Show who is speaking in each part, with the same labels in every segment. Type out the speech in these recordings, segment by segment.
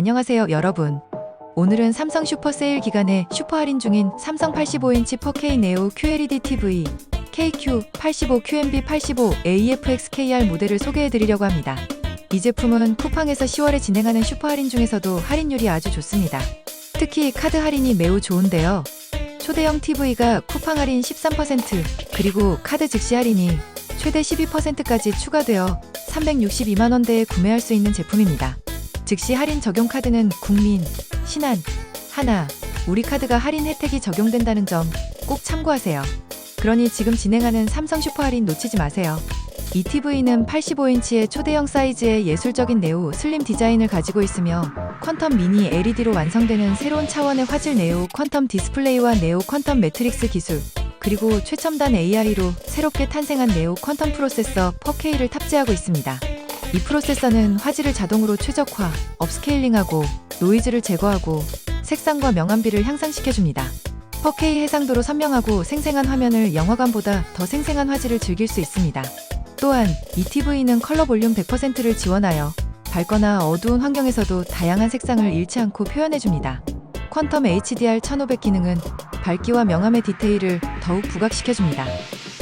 Speaker 1: 안녕하세요, 여러분. 오늘은 삼성 슈퍼 세일 기간에 슈퍼 할인 중인 삼성 85인치 4K 네오 QLED TV KQ 85 QMB 85 AFXKR 모델을 소개해 드리려고 합니다. 이 제품은 쿠팡에서 10월에 진행하는 슈퍼 할인 중에서도 할인율이 아주 좋습니다. 특히 카드 할인이 매우 좋은데요. 초대형 TV가 쿠팡 할인 13% 그리고 카드 즉시 할인이 최대 12%까지 추가되어 362만 원대에 구매할 수 있는 제품입니다. 즉시 할인 적용 카드는 국민, 신한, 하나, 우리 카드가 할인 혜택이 적용된다는 점 꼭 참고하세요. 그러니 지금 진행하는 삼성 슈퍼 할인 놓치지 마세요. 이 TV는 85인치의 초대형 사이즈의 예술적인 네오 슬림 디자인을 가지고 있으며 퀀텀 미니 LED로 완성되는 새로운 차원의 화질 네오 퀀텀 디스플레이와 네오 퀀텀 매트릭스 기술 그리고 최첨단 AI로 새롭게 탄생한 네오 퀀텀 프로세서 4K를 탑재하고 있습니다. 이 프로세서는 화질을 자동으로 최적화, 업스케일링하고 노이즈를 제거하고 색상과 명암비를 향상시켜줍니다. 4K 해상도로 선명하고 생생한 화면을 영화관보다 더 생생한 화질을 즐길 수 있습니다. 또한 이 TV는 컬러 볼륨 100%를 지원하여 밝거나 어두운 환경에서도 다양한 색상을 잃지 않고 표현해줍니다. 퀀텀 HDR 1500 기능은 밝기와 명암의 디테일을 더욱 부각시켜줍니다.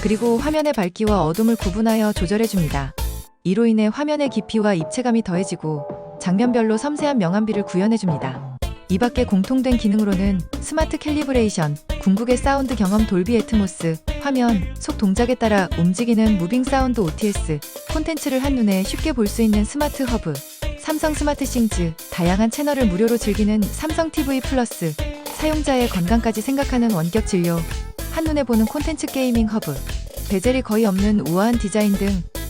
Speaker 1: 그리고 화면의 밝기와 어둠을 구분하여 조절해줍니다. 이로 인해 화면의 깊이와 입체감이 더해지고 장면별로 섬세한 명암비를 구현해줍니다. 이 밖에 공통된 기능으로는 스마트 캘리브레이션, 궁극의 사운드 경험 돌비 애트모스, 화면, 속 동작에 따라 움직이는 무빙 사운드 OTS, 콘텐츠를 한눈에 쉽게 볼 수 있는 스마트 허브, 삼성 스마트 싱즈, 다양한 채널을 무료로 즐기는 삼성 TV 플러스, 사용자의 건강까지 생각하는 원격 진료, 한눈에 보는 콘텐츠 게이밍 허브, 베젤이 거의 없는 우아한 디자인 등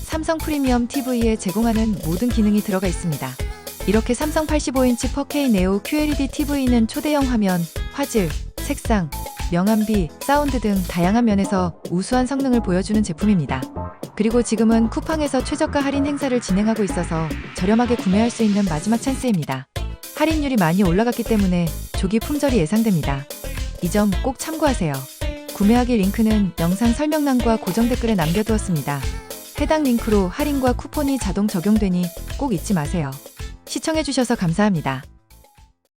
Speaker 1: 삼성 프리미엄 TV에 제공하는 모든 기능이 들어가 있습니다. 이렇게 삼성 85인치 4K 네오 QLED TV는 초대형 화면, 화질, 색상, 명암비, 사운드 등 다양한 면에서 우수한 성능을 보여주는 제품입니다. 그리고 지금은 쿠팡에서 최저가 할인 행사를 진행하고 있어서 저렴하게 구매할 수 있는 마지막 찬스입니다. 할인율이 많이 올라갔기 때문에 조기 품절이 예상됩니다. 이 점 꼭 참고하세요. 구매하기 링크는 영상 설명란과 고정 댓글에 남겨두었습니다. 해당 링크로 할인과 쿠폰이 자동 적용되니 꼭 잊지 마세요. 시청해주셔서 감사합니다.